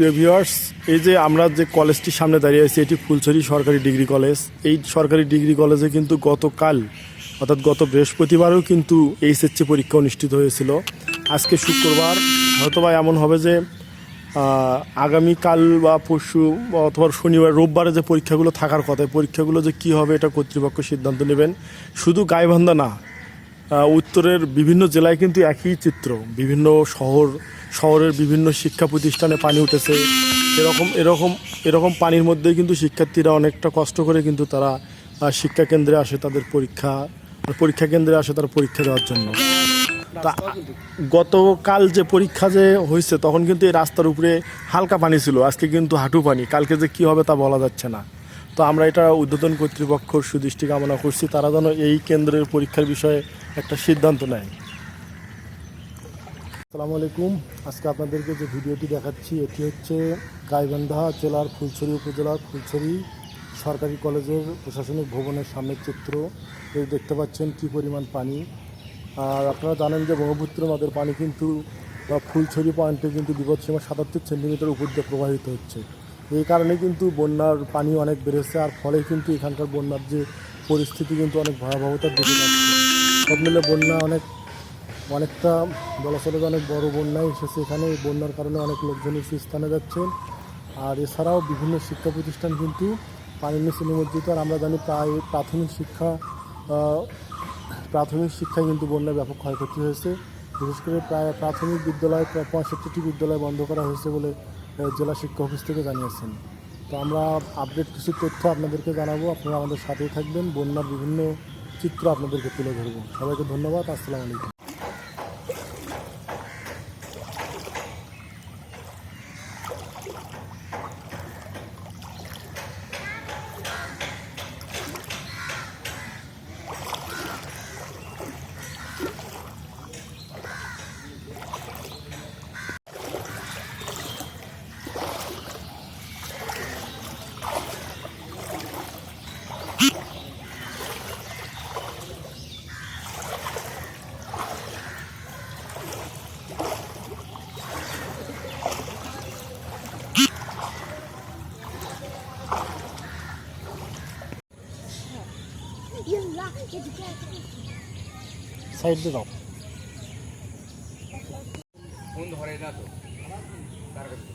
প্রিয় ভিউয়ার্স এই যে আমরা যে কলেজটির সামনে দাঁড়িয়ে আছি, এটি ফুলছড়ি সরকারি ডিগ্রি কলেজ এই সরকারি ডিগ্রি কলেজে কিন্তু গতকাল, অর্থাৎ গত বৃহস্পতিবারও কিন্তু এইচএসসি পরীক্ষা অনুষ্ঠিত হয়েছিল। আজকে শুক্রবার হয়তোবা এমন হবে যে আগামীকাল বা পরশু অথবা শনিবার, রোববারে যে পরীক্ষাগুলো থাকার কথা পরীক্ষাগুলো যে কী হবে এটা কর্তৃপক্ষ সিদ্ধান্ত নেবেন। শুধু গাইবান্ধা না উত্তরের বিভিন্ন জেলায় কিন্তু একই চিত্র। বিভিন্ন শহর, শহরের বিভিন্ন শিক্ষা প্রতিষ্ঠানে পানি উঠেছে। এরকম এরকম এরকম পানির মধ্যেই কিন্তু শিক্ষার্থীরা অনেকটা কষ্ট করে কিন্তু তারা শিক্ষা কেন্দ্রে আসে তাদের পরীক্ষা পরীক্ষা কেন্দ্রে আসে তারা পরীক্ষা দেওয়ার জন্য। তা, গতকাল যে পরীক্ষা যে হয়েছে, তখন কিন্তু এই রাস্তার উপরে হালকা পানি ছিল। আজকে কিন্তু হাঁটু পানি। কালকে যে কী হবে তা বলা যাচ্ছে না। তো আমরা এটা উদ্বোধন কর্তৃপক্ষ সুদৃষ্টি কামনা করছি, তারা যেন এই কেন্দ্রের পরীক্ষার বিষয়ে একটা সিদ্ধান্ত নেয়। আসসালামু আলাইকুম। আজকে আপনাদেরকে যে ভিডিওটি দেখাচ্ছি, এটি হচ্ছে গাইবান্ধা জেলার ফুলছড়ি উপজেলার ফুলছড়ি সরকারি কলেজের প্রশাসনিক ভবনের সামনের চিত্র। এই দেখতে পাচ্ছেন কী পরিমাণ পানি। আর আপনারা জানেন যে ব্রহ্মপুত্র নদের পানি কিন্তু ফুলছড়ি পয়েন্টে কিন্তু বিপদসীমা সাতাত্তর সেন্টিমিটার উপর দিয়ে প্রবাহিত হচ্ছে। এই কারণে কিন্তু বন্যার পানি অনেক বেড়েছে, আর ফলে কিন্তু এখানকার বন্যার যে পরিস্থিতি কিন্তু অনেক ভয়াবহতার দিকে যাচ্ছে। সব মিলে বন্যা অনেক, অনেকটা বলা চলে অনেক বড় বন্যায় এসেছে এখানে। বন্যার কারণে অনেক লোকজন স্থানে যাচ্ছেন। আর এছাড়াও বিভিন্ন শিক্ষা প্রতিষ্ঠান কিন্তু পানির নিচে নিমজ্জিত। আর আমরা জানি প্রায় প্রাথমিক শিক্ষা প্রাথমিক শিক্ষায় কিন্তু বন্যায় ব্যাপক ক্ষয়ক্ষতি হয়েছে। বিশেষ করে প্রায় প্রাথমিক বিদ্যালয়, প্রায় পঁয়ষট্টিটি বিদ্যালয় বন্ধ করা হয়েছে বলে জেলা শিক্ষা অফিস থেকে জানিয়েছেন। তো আমরা আপডেট কিছু তথ্য আপনাদেরকে জানাব। আপনারা আমাদের সাথেই থাকবেন। বন্যার বিভিন্ন চিত্র আপনাদেরকে তুলে ধরবো। সবাইকে ধন্যবাদ। আসসালামু আলাইকুম। সাইড দিয়ে দাও। ফোন ধরে না তো। তার কাছে।